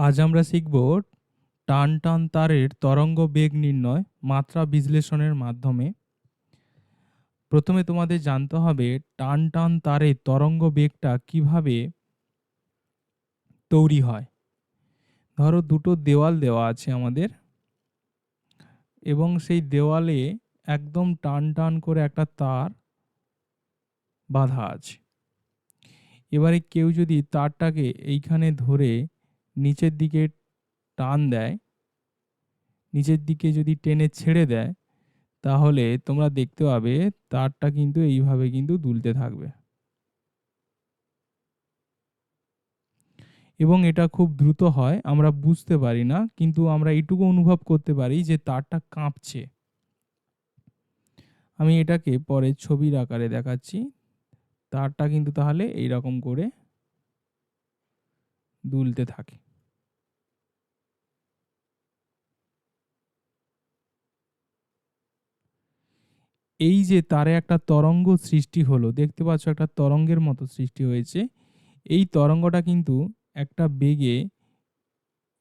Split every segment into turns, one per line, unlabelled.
আজ আমরা শিখব টান টান তারের তরঙ্গ বেগ নির্ণয় মাত্রা বিশ্লেষণের মাধ্যমে। প্রথমে তোমাদের জানতে হবে টান টান তারের তরঙ্গ বেগটা কীভাবে তৈরি হয়। ধরো দুটো দেওয়াল দেওয়া আছে আমাদের। এবং সেই দেওয়ালে একদম টান টান করে একটা তার বাঁধা আছে। এবারে কেউ যদি তারটাকে এইখানে ধরে নিচের দিকে টান দেয়, নিচের দিকে যদি টেনে ছেড়ে দেয়, তাহলে তোমরা দেখতে পাবে তারটা কিন্তু এইভাবে কিন্তু দুলতে থাকবে। এবং এটা খুব দ্রুত হয়, আমরা বুঝতে পারি না, কিন্তু আমরা এইটুকু অনুভব করতে পারি যে তারটা কাঁপছে। আমি এটাকে পরে ছবির আকারে দেখাচ্ছি, তারটা কিন্তু তাহলে এই রকম করে দুলতে থাকে। এই যে তারে একটা তরঙ্গ সৃষ্টি হলো, দেখতে পাচ্ছ একটা তরঙ্গের মতো সৃষ্টি হয়েছে। এই তরঙ্গটা কিন্তু একটা বেগে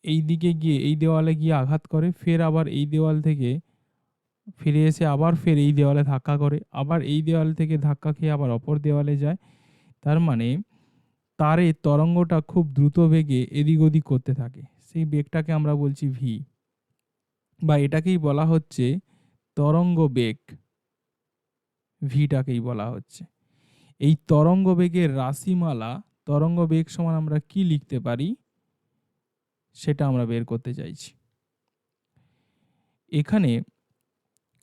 এই দিকে গিয়ে, এই দেওয়ালে গিয়ে আঘাত করে, ফের আবার এই দেওয়াল থেকে ফিরে এসে আবার ফের এই দেওয়ালে ধাক্কা করে, আবার এই দেওয়াল থেকে ধাক্কা খেয়ে আবার অপর দেওয়ালে যায়। তার মানে তারে তরঙ্গটা খুব দ্রুত বেগে এদিক ওদিক করতে থাকে। সেই বেগটাকে আমরা বলছি ভি বা এটাকেই বলা হচ্ছে তরঙ্গ বেগ। ভিটাকেই বলা হচ্ছে। এই তরঙ্গ বেগের রাশিমালা তরঙ্গ বেগ সমান আমরা কি লিখতে পারি? সেটা আমরা বের করতে চাইছি। এখানে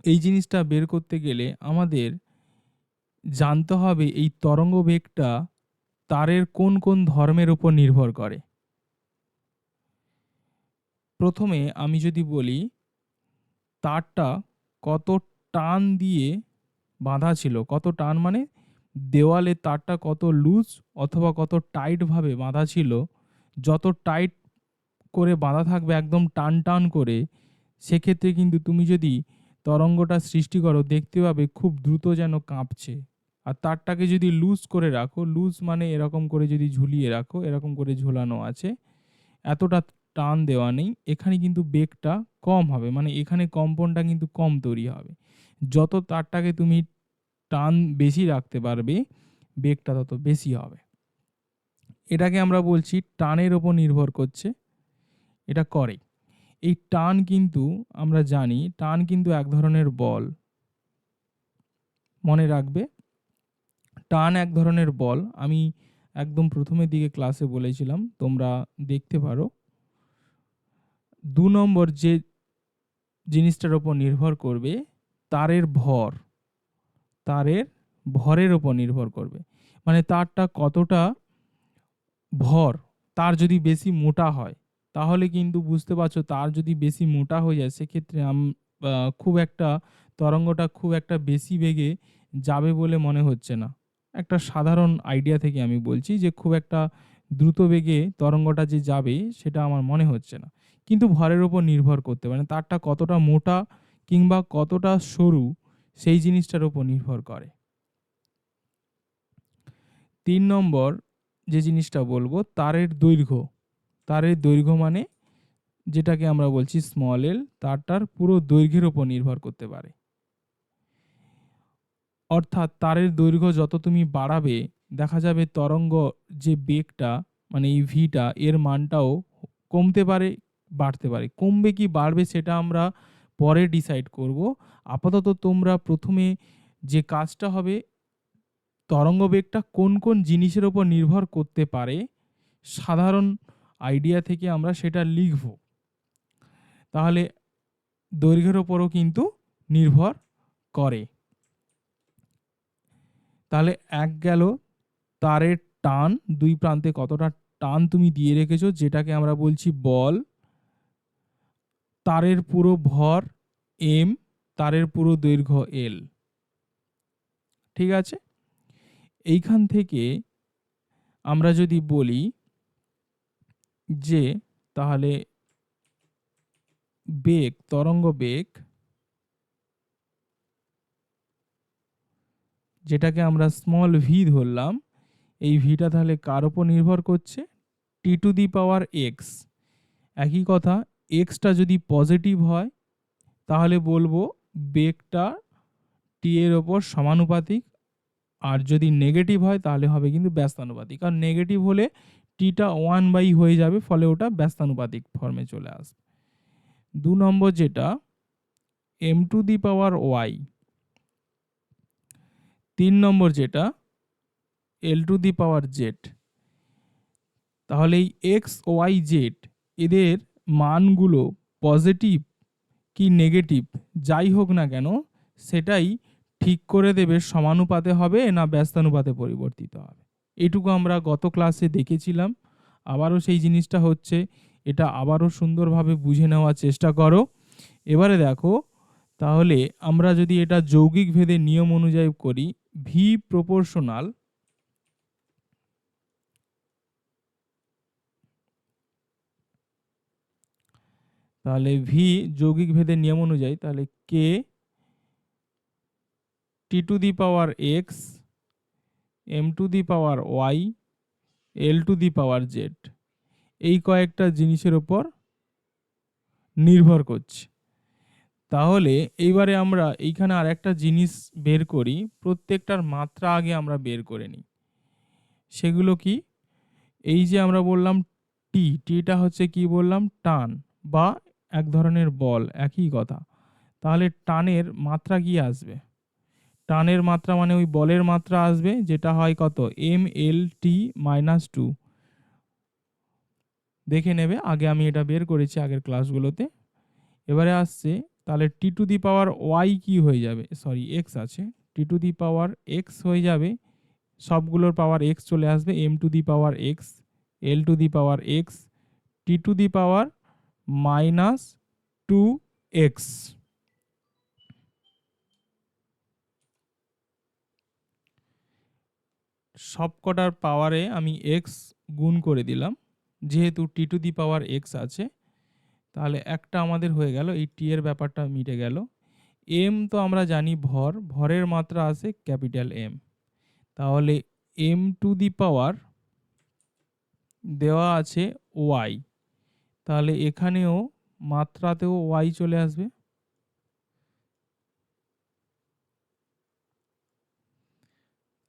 এই জিনিসটা বের করতে গেলে আমাদের জানতে হবে এই তরঙ্গ বেগটা তারের কোন কোন ধর্মের উপর নির্ভর করে? প্রথমে আমি যদি বলি, তারটা কত টান দিয়ে বাঁধা ছিল। কত টান মানে দেওয়ালে তারটা কত লুজ অথবা কত টাইটভাবে বাঁধা ছিল। যত টাইট করে বাঁধা থাকবে, একদম টান টান করে, সেক্ষেত্রে কিন্তু তুমি যদি তরঙ্গটা সৃষ্টি করো, দেখতে পাবে খুব দ্রুত যেন কাঁপছে। আর তারটাকে যদি লুজ করে রাখো লুজ মানে এরকম করে যদি ঝুলিয়ে রাখো, এরকম করে ঝোলানো আছে, এতটা টান দেওয়া নেই। এখানে কিন্তু বেগটা কম হবে মানে এখানে কম্পনটা কিন্তু কম তৈরি হবে। যত তারটাকে তুমি টান বেশি রাখতে পারবে, বেগটা তত বেশি হবে। এটাকে আমরা বলছি টানের ওপর নির্ভর করছে, এটা করে। এই টান কিন্তু আমরা জানি, টান কিন্তু এক ধরনের বল। মনে রাখবে? টান এক ধরনের বল। আমি একদম প্রথমের দিকে ক্লাসে বলেছিলাম, তোমরা দেখতে পারো। দু নম্বর যে জিনিসটার ওপর নির্ভর করবে, তারের ভর। তারের ভরের ওপর নির্ভর করবে। মানে তারটা কতটা ভর, তার যদি বেশি মোটা হয়, তাহলে কিন্তু বুঝতে পারছ তার যদি বেশি মোটা হয়ে যায়, সেক্ষেত্রে আম খুব একটা তরঙ্গটা খুব একটা বেশি বেগে যাবে বলে মনে হচ্ছে না। একটা সাধারণ আইডিয়া থেকে আমি বলছি যে, খুব একটা দ্রুত বেগে তরঙ্গটা যে যাবে, সেটা আমার মনে হচ্ছে না। কিন্তু ভরের ওপর নির্ভর করতে পারে। তারটা কতটা মোটা কিংবা কতটা সরু, সেই জিনিসটার উপর নির্ভর করে। তিন নম্বর যে জিনিসটা বলব, তারের দৈর্ঘ্য। তারের দৈর্ঘ্য মানে যেটাকে আমরা বলছি স্মল এল তারটার পুরো দৈর্ঘ্যের ওপর নির্ভর করতে পারে। অর্থাৎ তারের দৈর্ঘ্য যত তুমি বাড়াবে, দেখা যাবে তরঙ্গ যে বেগটা মানে এই ভিটা, এর মানটাও কমতে পারে, বাড়তে পারে। কমবে কি বাড়বে সেটা আমরা পরে ডিসাইড করব। আপাতত তোমরা প্রথমে যে কাজটা হবে, তরঙ্গ বেগটা কোন কোন জিনিসের ওপর নির্ভর করতে পারে, সাধারণ আইডিয়া থেকে আমরা সেটা লিখব। তাহলে দৈর্ঘ্যের ওপরও কিন্তু নির্ভর করে। তাহলে এক গেল তারের টান, দুই প্রান্তে কতটা টান তুমি দিয়ে রেখেছো, যেটাকে আমরা বলছি বল। তারের পুরো ভর এম তারের পুরো দৈর্ঘ্য এল ঠিক আছে? এইখান থেকে আমরা যদি বলি যে তাহলে বেগ, তরঙ্গ বেগ যেটাকে আমরা স্মল ভি ধরলাম, এই ভিটা তাহলে কার ওপর নির্ভর করছে? টি টু দি পাওয়ার এক্স একই কথা এক্সটা যদি পজিটিভ হয়, তাহলে বলব বেগটা টি এর ওপর সমানুপাতিক, আর যদি নেগেটিভ হয়, তাহলে হবে কিন্তু ব্যস্তানুপাতিক। কারণ নেগেটিভ হলে টিটা ওয়ান বাই হয়ে যাবে, ফলে ওটা ব্যস্তানুপাতিক ফর্মে চলে আসবে। দু নম্বর যেটা M to the power Y তিন নম্বর যেটা এল টু দি পাওয়ার জেড তাহলে এই এক্স ওয়াই জেড এদের মানগুলো পজিটিভ কি নেগেটিভ যাই হোক না কেন, সেটাই ঠিক করে দেবে, সমানুপাতে হবে না ব্যস্তানুপাতে পরিবর্তিত হবে। এটুকু আমরা গত ক্লাসে দেখেছিলাম। আবারও সেই জিনিসটা হচ্ছে, এটা আবারও সুন্দরভাবে বুঝে নেওয়ার চেষ্টা করো। এবারে দেখো, তাহলে আমরা যদি এটা যৌগিক ভেদে নিয়ম অনুযায়ী করি ভি প্রপোর্শনাল তাহলে ভি যৌগিক ভেদের নিয়ম অনুযায়ী তাহলে K T to the power X M to the power Y L to the power Z এই কয়েকটা জিনিসের ওপর নির্ভর করছে। তাহলে এইবারে আমরা এইখানে আর একটা জিনিস বের করি, প্রত্যেকটার মাত্রা আগে আমরা বের করে নিই। সেগুলো কি? এই যে আমরা বললাম টি টিটা হচ্ছে কি বললাম? টান বা এক ধরনের বল, একই কথা। তাহলে টানের মাত্রা কি আসবে? টানের মাত্রা মানে ওই বলের মাত্রা আসবে, যেটা হয় কত? M L T minus two দেখে নেবে, আগে আমি এটা বের করেছি আগের ক্লাসগুলোতে এবারে আসছে তাহলে টি টু দি পাওয়ার ওয়াই কি হয়ে যাবে? সরি এক্স আছে। T to the power x হয়ে যাবে। সবগুলোর পাওয়ার এক্স চলে আসবে। M to the power X L to the power X T to the power minus two X সবকটার পাওয়ারে আমি এক্স গুণ করে দিলাম। যেহেতু টি টু দি পাওয়ার এক্স আছে তাহলে একটা আমাদের হয়ে গেল, এই টি এর ব্যাপারটা মিটে গেল। এম তো আমরা জানি ভর, ভরের মাত্রা আছে ক্যাপিটাল এম তাহলে এম টু দি পাওয়ার দেওয়া আছে ওয়াই তাহলে এখানেও মাত্রাতেও ওয়াই চলে আসবে।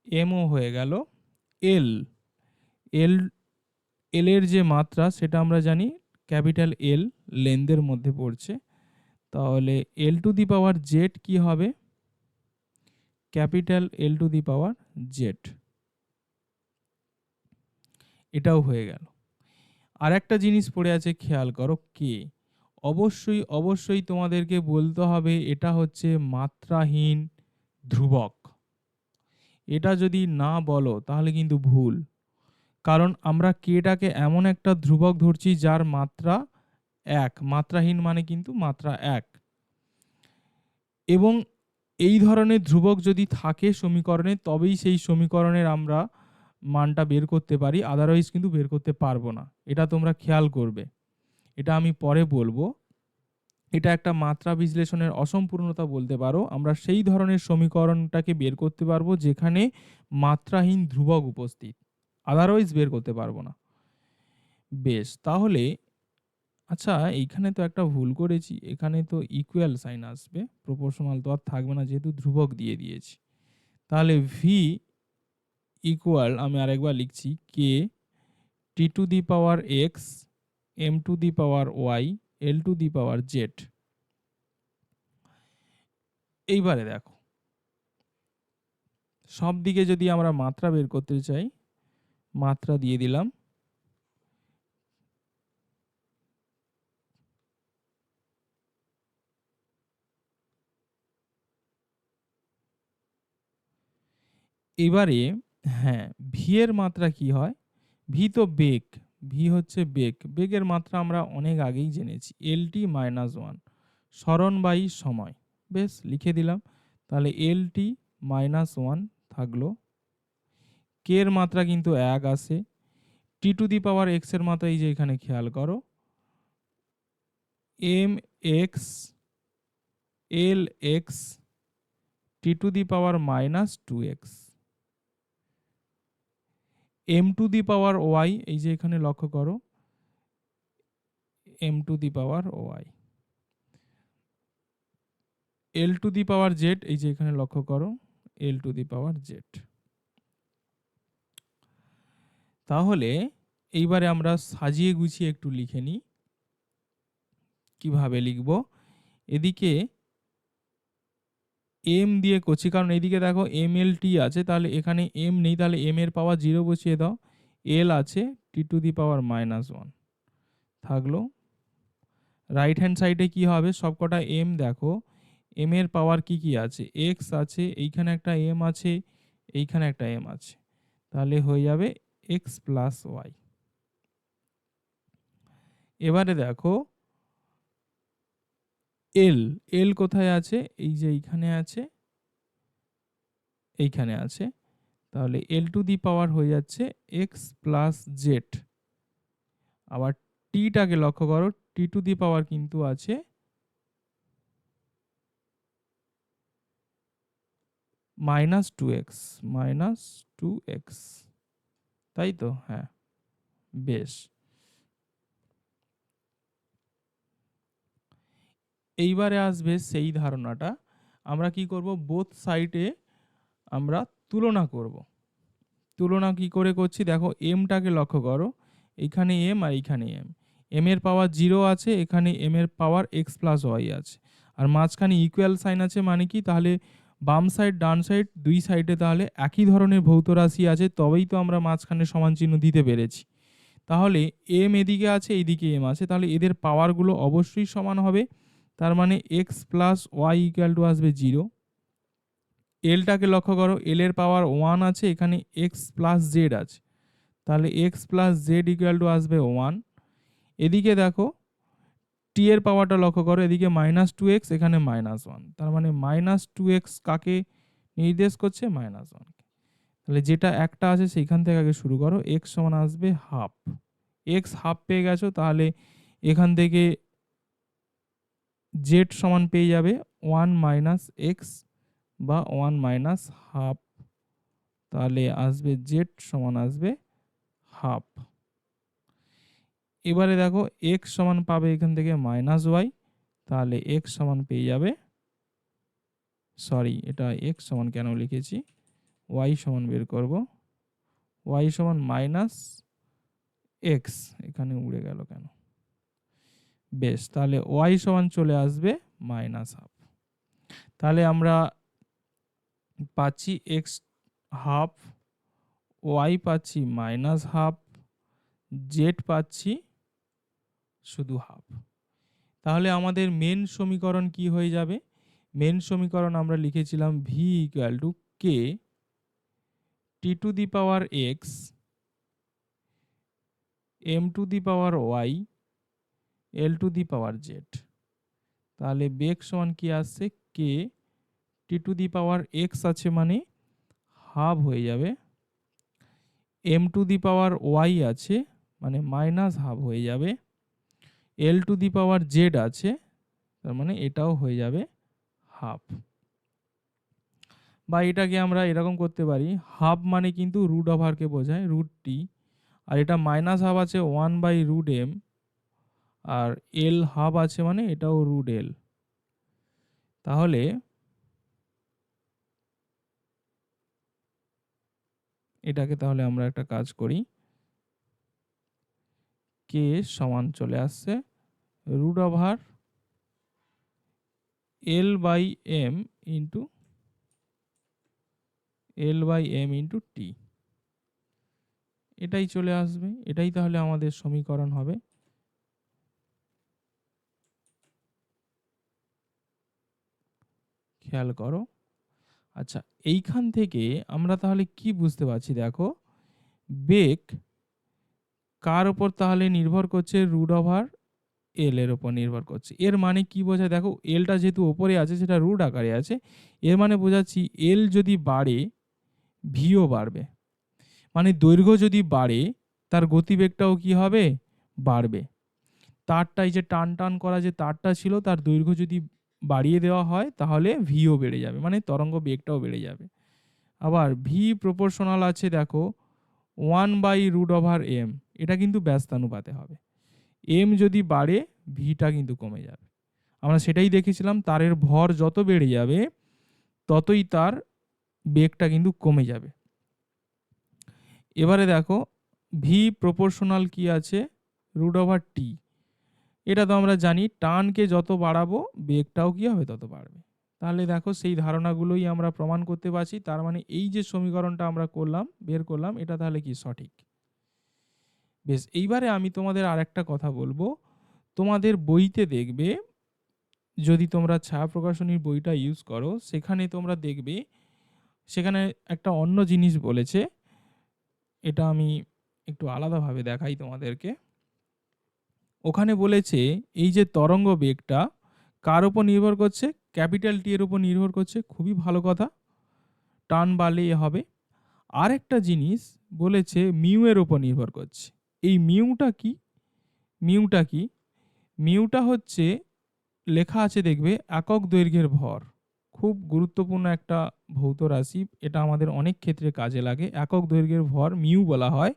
এমও হয়ে গেল এল এল এলের যে মাত্রা, সেটা আমরা জানি ক্যাপিটাল এল লেন্থের মধ্যে পড়ছে। তাহলে এল টু দি পাওয়ার জেড কি হবে? Capital L to the power Z. এটাও হয়ে গেল। আর একটা জিনিস পড়ে আছে, খেয়াল করো, কে? অবশ্যই অবশ্যই তোমাদেরকে বলতে হবে, এটা হচ্ছে মাত্রাহীন ধ্রুবক। এটা যদি না বলো, তাহলে কিন্তু ভুল। কারণ আমরা কেটাকে এমন একটা ধ্রুবক ধরছি যার মাত্রা এক। মাত্রাহীন মানে কিন্তু মাত্রা এক। এবং এই ধরনের ধ্রুবক যদি থাকে সমীকরণে, তবেই সেই সমীকরণের আমরা মানটা বের করতে পারি আদারওয়াইজ কিন্তু বের করতে পারব না। এটা তোমরা খেয়াল করবে। এটা আমি পরে বলব। এটা একটা মাত্রা বিশ্লেষণের অসম্পূর্ণতা বলতে পারো। আমরা সেই ধরনের সমীকরণটাকে বের করতে পারব যেখানে মাত্রাহীন ধ্রুবক উপস্থিত। আদারওয়াইজ বের করতে পারব না। বেশ, তাহলে আচ্ছা এইখানে তো একটা ভুল করেছি, এখানে তো ইকুয়াল সাইন আসবে প্রপোর্শনাল তো আর থাকবে না যেহেতু ধ্রুবক দিয়ে দিয়েছি। তাহলে ভি ইকুয়াল আমি আরেকবার লিখছি K T to the power X M to the power Y L to the power Z এইবারে দেখো সব দিকে যদি আমরা মাত্রা বের করতে চাই মাত্রা দিয়ে দিলাম। এবারে হ্যাঁ ভি এর মাত্রা কি হয়? ভি তো বেগ। ভি হচ্ছে বেগ। বেগের মাত্রা আমরা অনেক আগেই জেনেছি। এল টি মাইনাস ওয়ান স্মরণ সময়। বেশ, লিখে দিলাম। তাহলে এল টি মাইনাস ওয়ান থাকল কে এর মাত্রা কিন্তু এক আসে টি টু দি পাওয়ার এক্সের মাত্রা এই যে এখানে খেয়াল করো। M X L X T to the power minus two X M to the power Y এই যে এখানে লক্ষ্য করো। M to the power Y L to the power Z এই যে এখানে লক্ষ্য করো। এল টু দি পাওয়ার জেড তাহলে এইবারে আমরা সাজিয়ে গুছিয়ে একটু লিখে নিই। কীভাবে লিখব? এদিকে এম দিয়ে করছি, কারণ এদিকে দেখো এম এল টি আছে, তাহলে এখানে এম নেই, তাহলে এম এর পাওয়ার জিরো বসিয়ে দাও। এল আছে T to the power minus one থাকল। রাইট হ্যান্ড সাইডে কি হবে? সবকটা এম দেখো। এম এর পাওয়ার কি কি আছে? এক্স আছে, এইখানে একটা এম আছে, এইখানে একটা এম আছে। তাহলে হয়ে যাবে এক্স প্লাস ওয়াই এবারে দেখো এল এল কোথায় আছে? এই যে এইখানে আছে এইখানে আছে। তাহলে এল টু দি পাওয়ার হয়ে যাচ্ছে এক্স প্লাস জেড আবার টিটাকে লক্ষ্য করো টি টু দি পাওয়ার কিন্তু আছে minus two X minus two X তাই তো? হ্যাঁ। বেশ। এইবারে আসবে সেই ধারণাটা। আমরা কি করব? বোথ সাইডে আমরা তুলনা করব। তুলনা কি করে করছি? দেখো এমটাকে লক্ষ্য করো। এইখানে এম আর এইখানে এম এম এর পাওয়ার জিরো আছে, এখানে এম এর পাওয়ার এক্স প্লাস ওয়াই আছে। আর মাঝখানে ইকুয়াল সাইন আছে মানে কি? তাহলে বাম সাইড ডান সাইড দুই সাইডে তাহলে একই ধরনের ভৌত রাশি আছে, তবেই তো আমরা মাঝখানে সমান চিহ্ন দিতে পেরেছি। তাহলে এম এদিকে আছে, এইদিকে এম আছে, তাহলে এদের পাওয়ারগুলো অবশ্যই সমান হবে। তার মানে X plus Y equal to আসবে জিরো এলটাকে লক্ষ্য করো এল এর পাওয়ার ওয়ান আছে, এখানে এক্স প্লাস জেড আছে। তাহলে X plus Z equal to আসবে ওয়ান এদিকে দেখো টি এর পাওয়ারটা লক্ষ্য করো, এদিকে মাইনাস টু এক্স এখানে মাইনাস ওয়ান তার মানে মাইনাস টু এক্স কাকে নির্দেশ করছে? মাইনাস ওয়ানকে তাহলে যেটা একটা আছে সেইখান থেকে আগে শুরু করো এক্স সমান আসবে হাফ এক্স হাফ পেয়ে গেছো, তাহলে এখান থেকে জেড সমান পেয়ে যাবে ওয়ান মাইনাস এক্স বা ওয়ান মাইনাস হাফ তাহলে আসবে জেড সমান আসবে হাফ এবারে দেখো এক্স সমান পাবে এখান থেকে মাইনাস ওয়াই তাহলে এক্স সমান পেয়ে যাবে সরি এটা এক্স সমান কেন লিখেছি? ওয়াই সমান বের করব ওয়াই সমান মাইনাস এক্স এখানে উড়ে গেল কেন? বেশ, তাহলে ওয়াই সমান চলে আসবে মাইনাস হাফ তাহলে আমরা পাচ্ছি এক্স হাফ ওয়াই পাচ্ছি মাইনাস হাফ জেড পাচ্ছি শুধু হাফ। তাহলে আমাদের মেন সমীকরণ কি হয়ে যাবে? মেন সমীকরণ আমরা লিখেছিলাম V equal to K T to the power X M to the power Y L to the power Z তাহলে বেগ সমান কি আসছে? কে টি টু দি পাওয়ার এক্স আছে মানে হাফ হয়ে যাবে। M to the power Y আছে মানে মাইনাস হাফ হয়ে যাবে। এল টু দি পাওয়ার জেড আছে, তার মানে এটাও হয়ে যাবে হাফ বা এটাকে আমরা এরকম করতে পারি হাফ মানে কিন্তু রুট ওভারকে বোঝায় রুট টি আর এটা মাইনাস হাফ আছে ওয়ান বাই রুট এম আর এল হাফ আছে মানে এটাও রুট এল তাহলে এটাকে তাহলে আমরা একটা কাজ করি কে সমান চলে আসছে root over L by M into L by M into T এটাই চলে আসবে, এটাই তাহলে আমাদের সমীকরণ হবে। খেয়াল করো। আচ্ছা এইখান থেকে আমরা তাহলে কি বুঝতে পারছি দেখো? বেগ কার ওপর তাহলে নির্ভর করছে রুট ওভার এল এর ওপর নির্ভর করছে। এর মানে কি বোঝায়? দেখো এলটা যেহেতু ওপরে আছে, সেটা রুট আকারে আছে, এর মানে বোঝাচ্ছি এল যদি বাড়ে ভিও বাড়বে। মানে দৈর্ঘ্য যদি বাড়ে, তার গতিবেগটাও কি হবে? বাড়বে। তারটা এই যে টান টান করা যে তারটা ছিল, তার দৈর্ঘ্য যদি বাড়িয়ে দেওয়া হয়, তাহলে ভিও বেড়ে যাবে মানে তরঙ্গ বেগটাও বেড়ে যাবে। আবার ভি প্রপোর্শনাল আছে, দেখো one by root over M এটা কিন্তু ব্যস্তানুপাতে হবে। এম যদি বাড়ে ভিটা কিন্তু কমে যাবে। আমরা সেটাই দেখেছিলাম, তারের ভর যত বেড়ে যাবে, ততই তার বেগটা কিন্তু কমে যাবে। এবারে দেখো ভি প্রপোর্শনাল কি আছে? রুট ওভার টি এটা তো আমরা জানি, টানকে যত বাড়াবো, বেগটাও কি হবে, তত বাড়বে। তাহলে দেখো, সেই ধারণাগুলোই আমরা প্রমাণ করতে পারছি, তার মানে এই যে সমীকরণটা আমরা করলাম, বের করলাম, এটা তাহলে কি সঠিক? বেশ, এইবারে আমি তোমাদের আরেকটা কথা বলব। তোমাদের বইতে দেখবে, যদি তোমরা ছায়া প্রকাশনীর বইটা ইউজ করো, সেখানে তোমরা দেখবে, সেখানে একটা অন্য জিনিস বলেছে। এটা আমি একটু আলাদাভাবে দেখাই তোমাদেরকে। ওখানে বলেছে, এই যে তরঙ্গ বেগটা, কার উপর নির্ভর করছে? ক্যাপিটাল টি এর উপর নির্ভর করছে। খুবই ভালো কথা। টান বাড়লে এ হবে। আর একটা জিনিস বলেছে, মিউ এর উপর নির্ভর করছে। এই মিউটা কি? মিউটা কি? মিউটা হচ্ছে, লেখা আছে দেখবে, একক দৈর্ঘ্যের ভর। খুব গুরুত্বপূর্ণ একটা ভৌত রাশি। এটা আমাদের অনেক ক্ষেত্রে কাজে লাগে। একক দৈর্ঘ্যের ভর মিউ বলা হয়।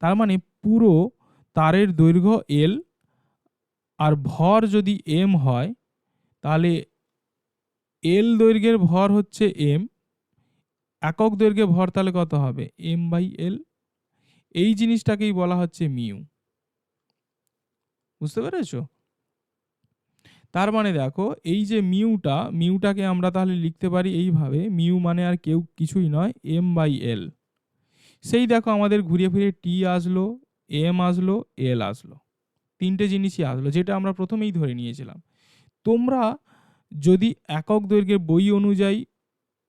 তার মানে পুরো তারের দৈর্ঘ্য এল। আর ভর যদি এম হয়, তাহলে এল দৈর্ঘ্যের ভর হচ্ছে এম। একক দৈর্ঘ্যের ভর তাহলে কত হবে? M by L. এই জিনিসটাকেই বলা হচ্ছে মিউ। বুঝতে পেরেছ? তার মানে দেখো, এই যে মিউটা, মিউটাকে আমরা তাহলে লিখতে পারি এইভাবে, মিউ মানে আর কেউ কিছুই নয়, এম বাই এল। সেই দেখো আমাদের ঘুরিয়ে ফিরে টি আসলো, এম আসলো, এল আসলো। তিনটে জিনিসই আসলো, যেটা আমরা প্রথমেই ধরে নিয়েছিলাম। তোমরা যদি একক দৈর্ঘ্যের বই অনুযায়ী,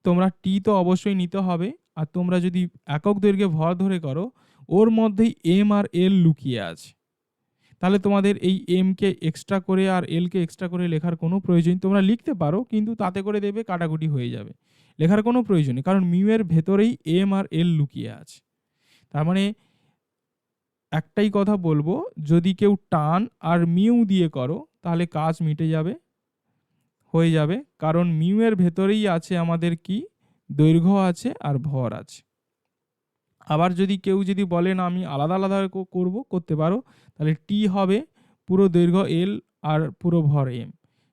তোমরা টি তো অবশ্যই নিতে হবে, আর তোমরা যদি একক দৈর্ঘ্যে ভর ধরে করো ওর মধ্যেই এম আর এল লুকিয়ে আছে। তাহলে তোমাদের এই এমকে এক্সট্রা করে আর এলকে এক্সট্রা করে লেখার কোনো প্রয়োজন তোমরা লিখতে পারো, কিন্তু তাতে করে দেবে কাটাকুটি হয়ে যাবে। লেখার কোনো প্রয়োজন নেই, কারণ মিউ এর ভেতরেই এম আর এল লুকিয়ে আছে। তার মানে একটাই কথা বলব, যদি কেউ টান আর মিউ দিয়ে করো, তাহলে কাজ মিটে যাবে, হয়ে যাবে। কারণ মিউ এর ভেতরেই আছে আমাদের কি? দৈর্ঘ্য আছে আর ভর আছে। আবার যদি কেউ যদি বলেন আমি আলাদা আলাদা করব, করতে পারো, তাহলে টি হবে পুরো দৈর্ঘ্য এল আর পুরো ভর এম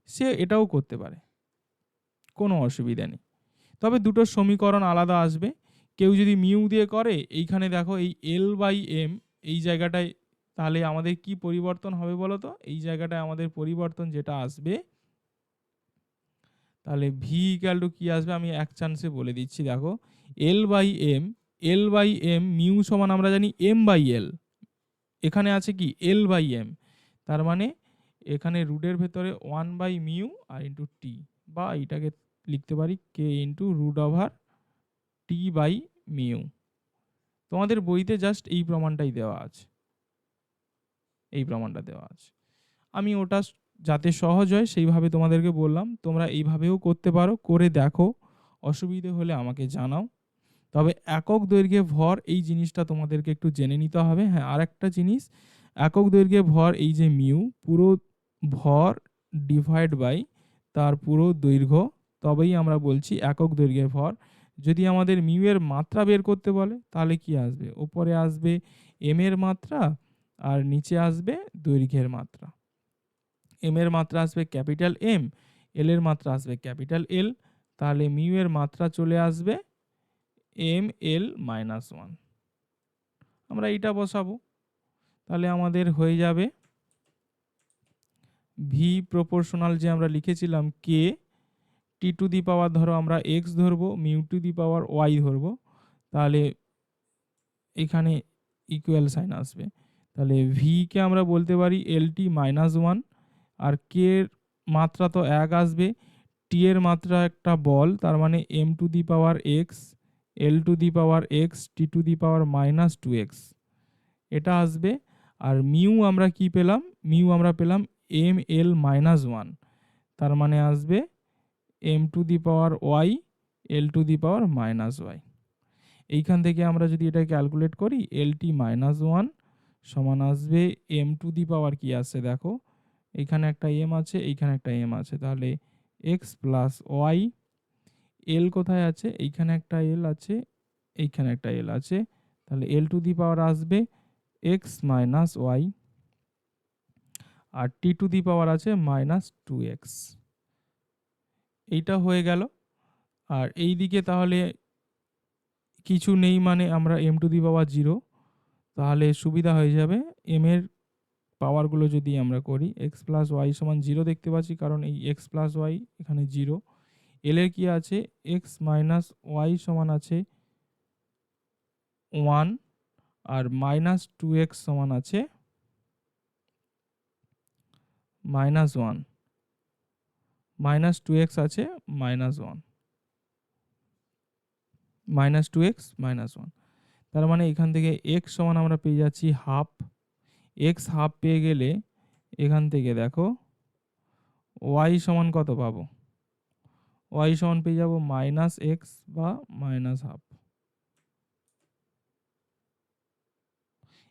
সে এটাও করতে পারে। কোনো অসুবিধা নেই। তবে দুটো সমীকরণ আলাদা আসবে। কেউ যদি মিউ দিয়ে করে, এইখানে দেখো এই এল বাই এম এই জায়গাটায় তাহলে আমাদের কি পরিবর্তন হবে বলো তো? এই জায়গাটায় আমাদের পরিবর্তন যেটা আসবে, তাহলে ভি ইকাল টু কী আসবে? আমি এক চান্সে বলে দিচ্ছি, দেখো। L by M L by M mu সমান আমরা জানি এম বাই এল এখানে আছে কি? এল বাই এম তার মানে এখানে রুটের ভেতরে ওয়ান বাই মিউ আর ইন্টু টি বা এটাকে লিখতে পারি K into root over T by mu তোমাদের বইতে জাস্ট এই প্রমাণটাই দেওয়া আছে। এই প্রমাণটা দেওয়া আছে। আমি ওটা যাতে সহজ হয়, সেইভাবে তোমাদেরকে বললাম। তোমরা এইভাবেও করতে পারো, করে দেখো। অসুবিধে হলে আমাকে জানাও। তবে একক দৈর্ঘ্যে ভর এই জিনিসটা তোমাদেরকে একটু জেনে নিতে হবে। হ্যাঁ আর একটা জিনিস, একক দৈর্ঘ্যে ভর এই যে মিউ, পুরো ভর ডিভাইড বাই তার পুরো দৈর্ঘ্য, তবেই আমরা বলছি একক দৈর্ঘ্যের ভর। যদি আমাদের মিউ এর মাত্রা বের করতে বলে, তাহলে কি আসবে? ওপরে আসবে এম এর মাত্রা আর নিচে আসবে দৈর্ঘ্যের মাত্রা। এম এর মাত্রা আসবে ক্যাপিটাল এম এল এর মাত্রা আসবে ক্যাপিটাল এল তাহলে মিউ এর মাত্রা চলে আসবে এম এল মাইনাস ওয়ান আমরা এইটা বসাবো। তাহলে আমাদের হয়ে যাবে ভি প্রপোর্শনাল যে আমরা লিখেছিলাম কে টি টু দি পাওয়ার ধরো আমরা এক্স ধরবো mu to the power y ধরবো। তাহলে এখানে ইকুয়াল সাইন আসবে। তাহলে ভিকে আমরা বলতে পারি এল টি মাইনাস ওয়ান আর কে মাত্রা তো এক আসবে। টি এর মাত্রা একটা বল, তার মানে M to the power x L to the power x T to the power minus two x এটা আসবে। আর মিউ আমরা কি পেলাম? মিউ আমরা পেলাম এম এল মাইনাস ওয়ান তার মানে আসবে M to the power y L to the power minus y এইখান থেকে আমরা যদি এটা ক্যালকুলেট করি এল টি মাইনাস ওয়ান সমান আসবে এম টু দি পাওয়ার কি আসছে দেখো? এখানে একটা এম আছে, এইখানে একটা এম আছে। তাহলে এক্স প্লাস ওয়াই এল কোথায় আছে? এইখানে একটা এল আছে, এইখানে একটা এল আছে। তাহলে এল টু দি পাওয়ার আসবে এক্স মাইনাস ওয়াই আর টি টু দি পাওয়ার আছে মাইনাস টু এক্স এইটা হয়ে গেল। আর এই দিকে তাহলে কিছু নেই মানে আমরা M to the power zero তাহলে সুবিধা হয়ে যাবে। এম এর পাওয়ারগুলো যদি আমরা করি এক্স প্লাস ওয়াই সমান জিরো দেখতে পাচ্ছি, কারণ এই এক্স প্লাস ওয়াই এখানে জিরো এল এর কি আছে? এক্স মাইনাস ওয়াই সমান আছে ওয়ান আর মাইনাস টু এক্স সমান আছে minus one minus two x আছে minus one minus two x minus one তার মানে এখান থেকে এক্স সমান আমরা পেয়ে যাচ্ছি হাফ এক্স হাফ পেয়ে গেলে এখান থেকে দেখো ওয়াই সমান কত পাবো? ওয়াই সমান পেয়ে যাব মাইনাস এক্স বা মাইনাস হাফ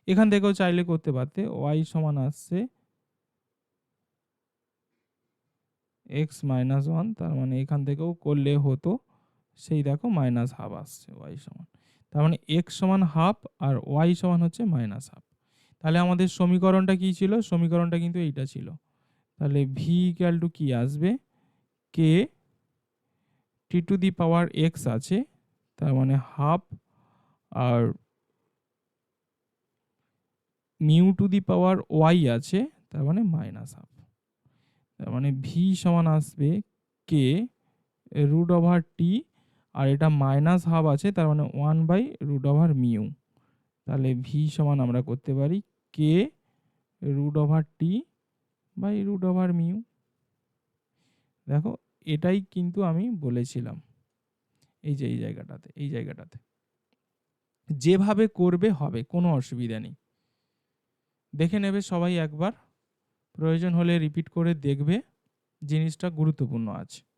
এখান থেকেও চাইলে করতে পারতে, ওয়াই সমান আসছে এক্স মাইনাস ওয়ান তার মানে এখান থেকেও করলে হতো, সেই দেখো মাইনাস হাফ আসছে ওয়াই সমান। তার মানে এক্স সমান হাফ আর ওয়াই সমান হচ্ছে মাইনাস হাফ তাহলে আমাদের সমীকরণটা কি ছিল? সমীকরণটা কিন্তু এইটা ছিল। তাহলে ভি ইকুয়াল টু কি আসবে? কে টি টু দি পাওয়ার এক্স আছে, তার মানে half R mu to the power y আছে, তার মানে মাইনাস হাফ তার মানে ভি সমান আসবে কে রুট ওভার টি আর এটা মাইনাস হাফ আছে, তার মানে one by root over mu তাহলে ভি সমান আমরা করতে পারি K root over T by root over mu দেখো এটাই কিন্তু আমি বলেছিলাম। এই যে, এই জায়গাটাতে এই জায়গাটাতে। যেভাবে করবে হবে, কোনো অসুবিধা নেই। দেখে নেবে সবাই একবার। প্রয়োজন হলে রিপিট করে দেখবে। জিনিসটা গুরুত্বপূর্ণ আছে।